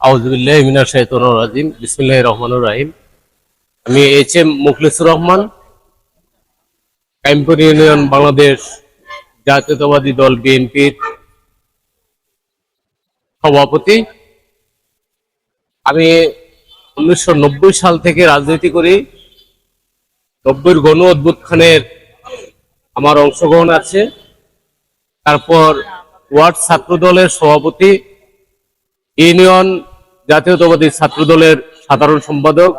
আউজুবিল্লাহ মিনার শাহিতুর রাজিম। বিসমুল্লাহ রহমানুর রাহিম। আমি H M Mukhlisur Rahman. Kaimpur union Bangladesh জাতীয়তাবাদী দল বিএনপির সভাপতি। আমি উনিশশো নব্বই সাল থেকে রাজনীতি করি। নব্বইয়ের গণ অভ্যুত্থানের আমার অংশগ্রহণ আছে। তারপর ওয়ার্ড ছাত্র দলের সভাপতি। ইউনিয়ন জাতীয়তাবাদী ছাত্র দলের সাধারণ সম্পাদক,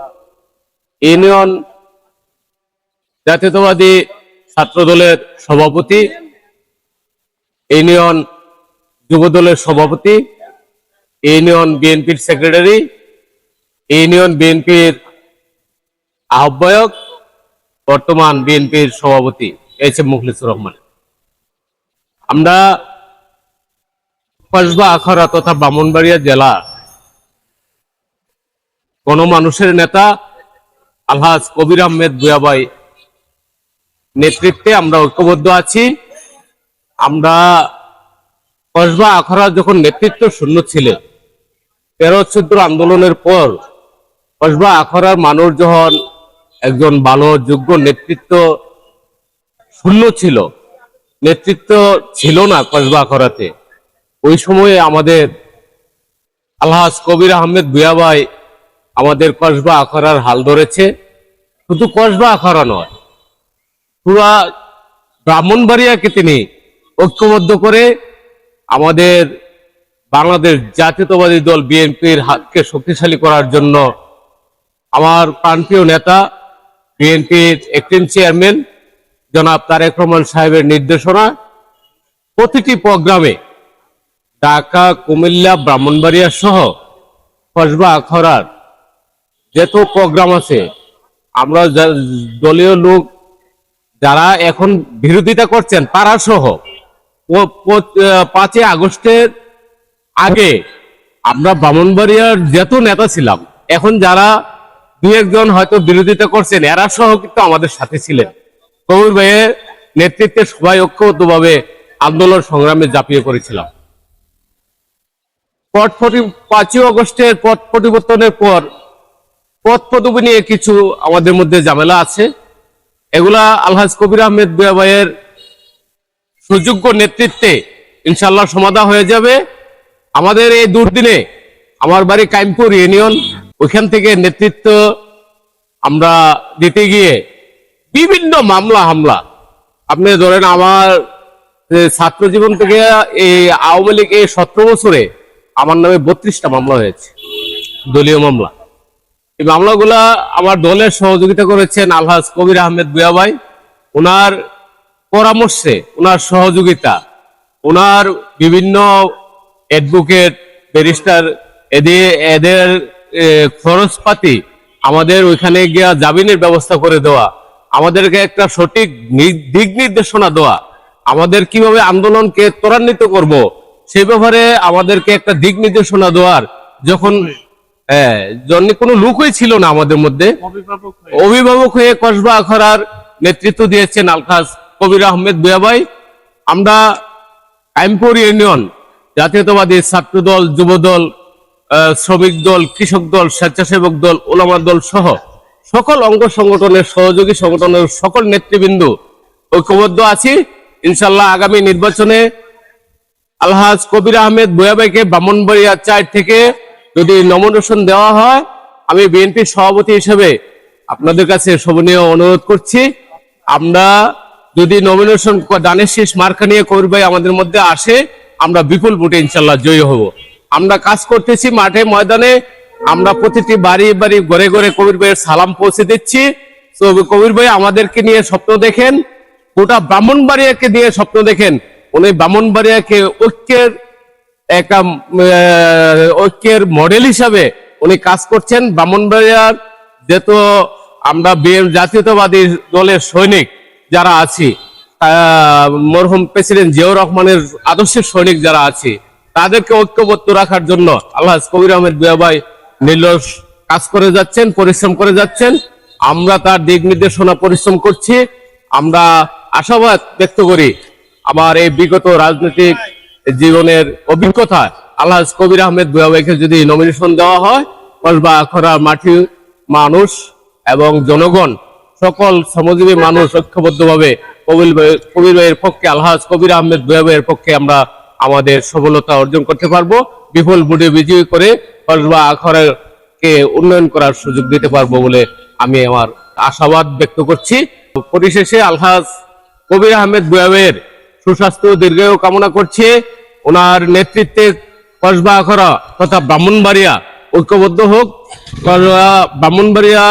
ইউনিয়ন জাতীয়তাবাদী ছাত্র দলের সভাপতি, ইউনিয়ন যুব দলের সভাপতি, ইউনিয়ন বিএনপির সেক্রেটারি, ইউনিয়ন বিএনপির আহ্বায়ক, বর্তমান বিএনপির সভাপতি এইচ এম মুখলিসুর রহমান। আমরা কসবা আখাড়া তথা ব্রাহ্মণবাড়িয়া জেলা গণমানুষের নেতা আলহাজ কবির আহমেদ বুয়াবাই নেতৃত্বে আমরা ঐক্যবদ্ধ আছি। আমরা কসবা আখড়া যখন নেতৃত্ব শূন্য ছিলেন তেরো চোদ্দ আন্দোলনের পর কসবা আখড়ার মানুষ যখন একজন ভালো, যোগ্য নেতৃত্ব শূন্য ছিল, নেতৃত্ব ছিল না কসবা আখড়াতে। ওই সময়ে আমাদের আলহাজ কবির আহমেদ বুয়াবাই আমাদের কসবা আখড়ার হাল ধরেছে। শুধু কসবা আখড়া নয়, পুরা ব্রাহ্মণবাড়িয়াকে তিনি ঐক্যবদ্ধ করে আমাদের বাংলাদেশ জাতীয়তাবাদী দল বিএনপির হাতকে শক্তিশালী করার জন্য আমার প্রান্তীয় নেতা বিএনপির একটিন চেয়ারম্যান জনাব তারেক রহমান সাহেবের নির্দেশনা প্রতিটি প্রোগ্রামে ঢাকা, কুমিল্লা, ব্রাহ্মণবাড়িয়া সহ কসবা আখড়ার যত প্রোগ্রাম আছে, আমরা দলীয় লোক যারা এখন বিরোধিতা করছেন, তারা সহ পাঁচই আগস্টের আগে আমরা ব্রাহ্মণবাড়িয়ার যত নেতা ছিলাম, এখন যারা দুই একজন হয়তো বিরোধিতা করছেন, এরা সহ কিন্তু আমাদের সাথে ছিলেন। কবির ভাইয়ের নেতৃত্বে সবাই ঐক্যবদ্ধভাবে আন্দোলন সংগ্রামে ঝাঁপিয়ে পড়েছিলাম পট পাঁচই অগস্টের পথ পরিবর্তনের পর পথ পদবি নিয়ে কিছু আমাদের মধ্যে ঝামেলা আছে। এগুলা আলহাজ কবির আহমেদ বুয়াবাইয়ের সুযোগ্য নেতৃত্বে ইনশাল্লাহ সমাধা হয়ে যাবে। আমাদের এই দুর্দিনে আমার বাড়ি কাইমপুর ইউনিয়ন, ওইখান থেকে নেতৃত্ব আমরা দিতে গিয়ে বিভিন্ন মামলা, হামলা। আপনি ধরেন আমার ছাত্র জীবন থেকে এই আওয়ামী লীগ এই সতেরো বছরে আমার নামে বত্রিশটা মামলা হয়েছে, দলীয় মামলা। এই মামলাগুলা আমার দলের সহযোগিতা করেছেন আলহাজ কবির আহমেদ বুয়াবাই। ওনার পরামর্শে, ওনার সহযোগিতা, ওনার বিভিন্ন অ্যাডভোকেট, ব্যারিস্টার এদের এদের খরচপাতি আমাদের ওইখানে গিয়া জামিনের ব্যবস্থা করে দেওয়া, আমাদেরকে একটা সঠিক দিক নির্দেশনা দেওয়া, আমাদের কীভাবে আন্দোলনকে ত্বরান্বিত করব, সে ব্যাপারে আমাদেরকে একটা দিক নির্দেশনা দেওয়ার, যখন হ্যাঁ জন্য কোনো লুকই ছিল না আমাদের মধ্যে। অভিভাবক হয়ে। কসবা আখড়ার নেতৃত্ব দিয়েছেন আলখাস কবির আহমেদ বুয়াবাই আমরা কাইমপুর ইউনিয়ন জাতীয়তাবাদী ছাত্র দল যুব দল শ্রমিক দল কৃষক দল স্বেচ্ছাসেবক দল ওলামা দল সহ সকল অঙ্গ সংগঠনের সহযোগী সংগঠনের সকল নেতৃবৃন্দ ঐক্যবদ্ধ আছি। ইনশাল্লাহ আগামী নির্বাচনে আলহাজ কবির আহমেদ বয়াবাইকে ব্রাহ্মণবাড়িয়া চার থেকে যদি নমিনেশন দেওয়া হয়, আমি বিএনপির সভাপতি হিসেবে আপনাদের কাছে শোভনীয় অনুরোধ করছি। আমরা যদি নমিনেশন দানের শেষ মার্কা নিয়ে ভাই আমাদের মধ্যে আসে, আমরা বিপুল ভোটে ইনশাল্লাহ জয়ী হব। আমরা কাজ করতেছি মাঠে ময়দানে। আমরা প্রতিটি বাড়ি বাড়ি ঘরে ঘরে কবির ভাইয়ের সালাম পৌঁছে দিচ্ছি। তো কবির ভাই, আমাদেরকে নিয়ে স্বপ্ন দেখেন। গোটা ব্রাহ্মণবাড়িয়াকে দিয়ে স্বপ্ন দেখেন। উনি ব্রাহ্মণবাড়িয়াকে ঐক্যের একটা ঐক্যের মডেল হিসাবে উনি কাজ করছেন। ব্রাহ্মণবাড়িয়ার যেহেতু আমরা বিএম জাতীয়তাবাদী দলের সৈনিক যারা আছি মরহুম প্রেসিডেন্ট জিয়াউর রহমানের আদর্শের সৈনিক যারা আছি, তাদেরকে ঐক্যবদ্ধ রাখার জন্য আল্লাহ কবির আহমেদ বিয়াবাই নির্লস কাজ করে যাচ্ছেন, পরিশ্রম করে যাচ্ছেন। আমরা তার দিক নির্দেশনা পরিশ্রম করছি। আমরা আশাবাদ ব্যক্ত করি আমার এই বিগত রাজনৈতিক জীবনের অভিজ্ঞতা আলহাজ কবির আহমেদ বুয়াবাইকে যদি নমিনেশন দেওয়া হয়, কসবা আখড়া মাটি মানুষ এবং জনগণ, সকল শ্রমজীবী মানুষ ঐক্যবদ্ধভাবে কবির কবির ভাইয়ের পক্ষে, আলহাজ কবির আহমেদ বুয়াবাইয়ের পক্ষে আমরা আমাদের সফলতা অর্জন করতে পারব। বিপুল ভোটে বিজয়ী করে কসবা আখড়াকে উন্নয়ন করার সুযোগ দিতে পারব বলে আমি আমার আশাবাদ ব্যক্ত করছি। পরিশেষে আলহাজ কবির আহমেদ বুয়াবের সুস্বাস্থ্য দীর্ঘায়ু কামনা করছে। ওনার নেতৃত্বে কসবা আখড়া তথা ব্রাহ্মণবাড়িয়া ঐক্যবদ্ধ হোক। ব্রাহ্মণবাড়িয়া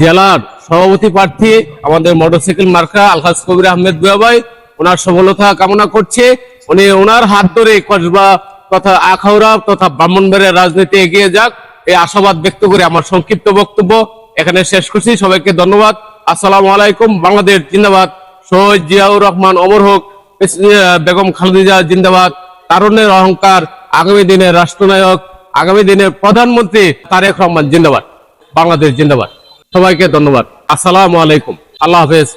জেলার সভাপতি প্রার্থী আমাদের মোটরসাইকেল মার্কা আলহাজ কবির আহমেদ বুয়াবাই ওনার সফলতা কামনা করছে। উনি ওনার হাত ধরে কসবা তথা আখাউড়া তথা ব্রাহ্মণবাড়িয়া রাজনীতি এগিয়ে যাক এই আশাবাদ ব্যক্ত করে আমার সংক্ষিপ্ত বক্তব্য এখানে শেষ করছি। সবাইকে ধন্যবাদ। আসসালামু আলাইকুম। বাংলাদেশ জিন্দাবাদ। শহীদ জিয়াউর রহমান অমর হোক। বেগম খালেদা জিন্দাবাদ। তারুণ্যের অহংকার আগামী দিনের রাষ্ট্রনায়ক, আগামী দিনের প্রধানমন্ত্রী তারেক রহমান জিন্দাবাদ, বাংলাদেশ জিন্দাবাদ। সবাইকে ধন্যবাদ। আসসালামু আলাইকুম। আল্লাহ হাফেজ।